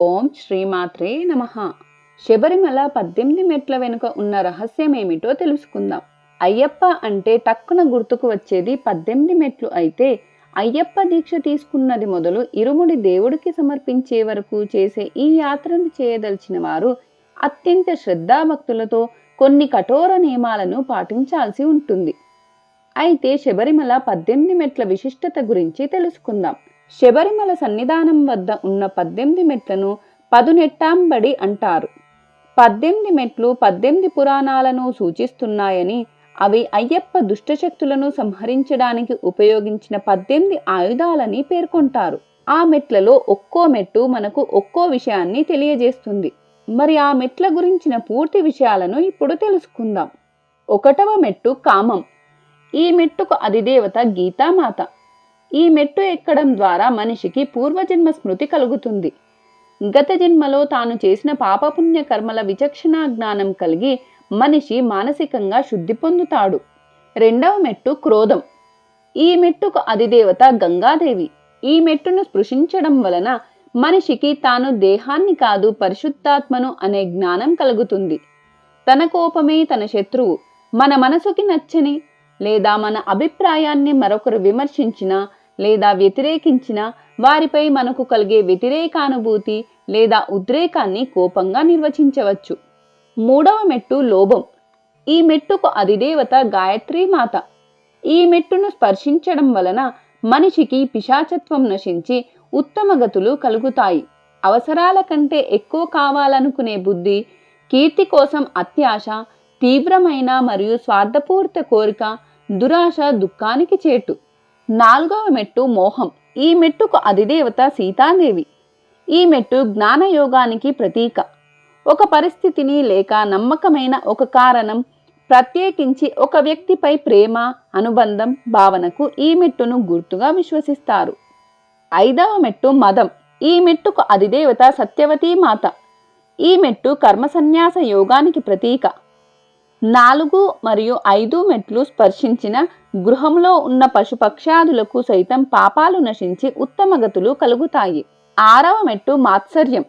ఓం శ్రీమాత్రే నమ. శబరిమల పద్దెనిమిది మెట్ల వెనుక ఉన్న రహస్యం ఏమిటో తెలుసుకుందాం. అయ్యప్ప అంటే టక్కున గుర్తుకు వచ్చేది పద్దెనిమిది మెట్లు అయితే అయ్యప్ప దీక్ష తీసుకున్నది మొదలు ఇరుముడి దేవుడికి సమర్పించే వరకు చేసే ఈ యాత్రను చేయదలిచిన వారు అత్యంత శ్రద్ధాభక్తులతో కొన్ని కఠోర నియమాలను పాటించాల్సి ఉంటుంది. అయితే శబరిమల పద్దెనిమిది మెట్ల విశిష్టత గురించి తెలుసుకుందాం. శబరిమల సన్నిధానం వద్ద ఉన్న పద్దెనిమిది మెట్లను పదునెట్టాంబడి అంటారు. పద్దెనిమిది మెట్లు పద్దెనిమిది పురాణాలను సూచిస్తున్నాయని అవి అయ్యప్ప దుష్టశక్తులను సంహరించడానికి ఉపయోగించిన పద్దెనిమిది ఆయుధాలని పేర్కొంటారు. ఆ మెట్లలో ఒక్కో మెట్టు మనకు ఒక్కో విషయాన్ని తెలియజేస్తుంది. మరి ఆ మెట్ల గురించిన పూర్తి విషయాలను ఇప్పుడు తెలుసుకుందాం. ఒకటవ మెట్టు కామం. ఈ మెట్టుకు అధిదేవత గీతామాత. ఈ మెట్టు ఎక్కడం ద్వారా మనిషికి పూర్వజన్మ స్మృతి కలుగుతుంది. గత జన్మలో తాను చేసిన పాపపుణ్య కర్మల విచక్షణ జ్ఞానం కలిగి మనిషి మానసికంగా శుద్ధి పొందుతాడు. రెండవ మెట్టు క్రోధం. ఈ మెట్టుకు అధిదేవత గంగాదేవి. ఈ మెట్టును స్పృశించడం వలన మనిషికి తాను దేహాన్ని కాదు పరిశుద్ధాత్మను అనే జ్ఞానం కలుగుతుంది. తన కోపమే తన శత్రువు. మన మనసుకి నచ్చని లేదా మన అభిప్రాయాన్ని మరొకరు విమర్శించిన లేదా వ్యతిరేకించిన వారిపై మనకు కలిగే వ్యతిరేకానుభూతి లేదా ఉద్రేకాన్ని కోపంగా నిర్వచించవచ్చు. మూడవ మెట్టు లోభం. ఈ మెట్టుకు అధిదేవత గాయత్రీ మాత. ఈ మెట్టును స్పర్శించడం వలన మనిషికి పిశాచత్వం నశించి ఉత్తమ గతులు కలుగుతాయి. అవసరాల కంటే ఎక్కువ కావాలనుకునే బుద్ధి కీర్తి కోసం అత్యాశ తీవ్రమైన మరియు స్వార్థపూరిత కోరిక దురాశ దుఃఖానికి చేటు. నాలుగవ మెట్టు మోహం. ఈ మెట్టుకు అధిదేవత సీతాదేవి. ఈ మెట్టు జ్ఞానయోగానికి ప్రతీక. ఒక పరిస్థితిని లేక నమ్మకమైన ఒక కారణం ప్రత్యేకించి ఒక వ్యక్తిపై ప్రేమ అనుబంధం భావనకు ఈ మెట్టును గుర్తుగా విశ్వసిస్తారు. ఐదవ మెట్టు మదం. ఈ మెట్టుకు అధిదేవత సత్యవతీ మాత. ఈ మెట్టు కర్మసన్యాస యోగానికి ప్రతీక. నాలుగు మరియు ఐదు మెట్లు స్పర్శించిన గృహంలో ఉన్న పశుపక్షాదులకు సైతం పాపాలు నశించి ఉత్తమ గతులు కలుగుతాయి. ఆరవ మెట్టు మాత్సర్యం.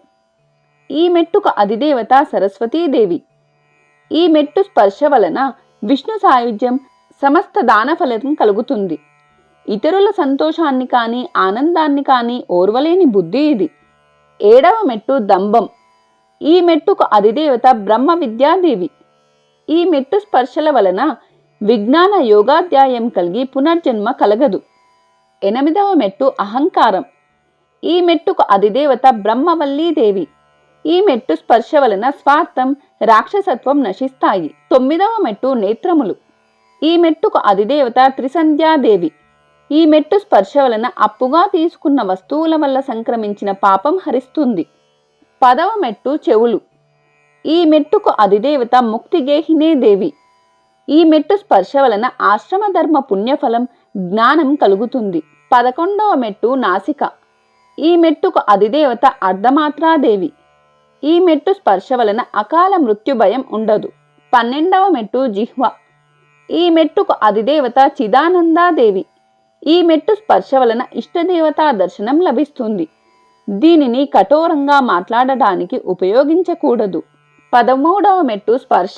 ఈ మెట్టుకు అధిదేవత సరస్వతీదేవి. ఈ మెట్టు స్పర్శ వలన విష్ణు సాయుధ్యం సమస్త దాన ఫలితం కలుగుతుంది. ఇతరుల సంతోషాన్ని కానీ ఆనందాన్ని కానీ ఓర్వలేని బుద్ధి ఇది. ఏడవ మెట్టు దంభం. ఈ మెట్టుకు అధిదేవత బ్రహ్మ విద్యాదేవి. ఈ మెట్టు స్పర్శల వలన విజ్ఞాన యోగాధ్యాయం కలిగి పునర్జన్మ కలగదు. ఎనిమిదవ మెట్టు అహంకారం. ఈ మెట్టుకు అధిదేవత బ్రహ్మవల్లీదేవి ఈ మెట్టు స్పర్శ వలన స్వార్థం రాక్షసత్వం నశిస్తాయి. తొమ్మిదవ మెట్టు నేత్రములు. ఈ మెట్టుకు అధిదేవత త్రిసంధ్యాదేవి ఈ మెట్టు స్పర్శ వలన అప్పుగా తీసుకున్న వస్తువుల వల్ల సంక్రమించిన పాపం హరిస్తుంది. పదవ మెట్టు చెవులు. ఈ మెట్టుకు అధిదేవత ముక్తిగేహినే దేవి. ఈ మెట్టు స్పర్శ వలన ఆశ్రమ ధర్మ పుణ్యఫలం జ్ఞానం కలుగుతుంది. పదకొండవ మెట్టు నాసిక. ఈ మెట్టుకు అధిదేవత అర్ధమాత్రాదేవి ఈ మెట్టు స్పర్శ వలన అకాల మృత్యు భయం ఉండదు. పన్నెండవ మెట్టు జిహ్వ. ఈ మెట్టుకు అధిదేవత చిదానందాదేవి ఈ మెట్టు స్పర్శ వలన ఇష్టదేవతా దర్శనం లభిస్తుంది. దీనిని కఠోరంగా మాట్లాడడానికి ఉపయోగించకూడదు. పదమూడవ మెట్టు స్పర్శ.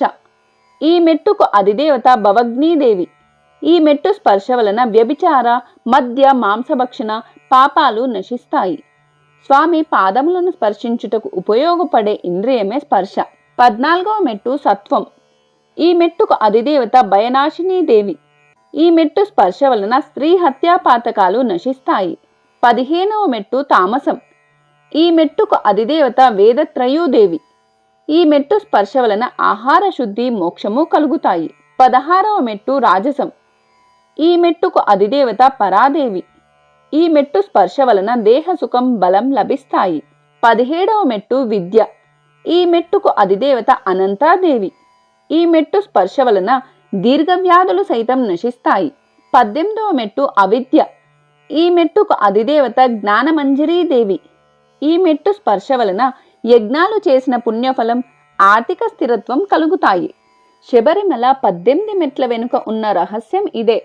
ఈ మెట్టుకు అధిదేవత భవగ్నీదేవి. ఈ మెట్టు స్పర్శ వలన వ్యభిచార మద్య మాంసభక్షణ పాపాలు నశిస్తాయి. స్వామి పాదములను స్పర్శించుటకు ఉపయోగపడే ఇంద్రియమే స్పర్శ. పద్నాలుగవ మెట్టు సత్వం. ఈ మెట్టుకు అధిదేవత భయనాశిని దేవి ఈ మెట్టు స్పర్శ వలన స్త్రీ హత్యా పాతకాలు నశిస్తాయి. పదిహేనవ మెట్టు తామసం. ఈ మెట్టుకు అధిదేవత వేదత్రయూదేవి. ఈ మెట్టు స్పర్శ వలన ఆహార శుద్ధి మోక్షము కలుగుతాయి. పదహారవ మెట్టు రాజసం. ఈ మెట్టుకు అధిదేవత పరాదేవి. ఈ మెట్టు స్పర్శ వలన దేహ సుఖం బలం లభిస్తాయి. పదిహేడవ మెట్టు విద్య. ఈ మెట్టుకు అధిదేవత అనంతాదేవి. ఈ మెట్టు స్పర్శ వలన దీర్ఘవ్యాధులు సైతం నశిస్తాయి. పద్దెనిమిదవ మెట్టు అవిద్య. ఈ మెట్టుకు అధిదేవత జ్ఞానమంజరీదేవి. ఈ మెట్టు స్పర్శ వలన యజ్ఞాలు చేసిన పుణ్యఫలం ఆర్థిక స్థిరత్వం కలుగుతాయి. శబరిమల పద్దెనిమిది మెట్ల వెనుక ఉన్న రహస్యం ఇదే.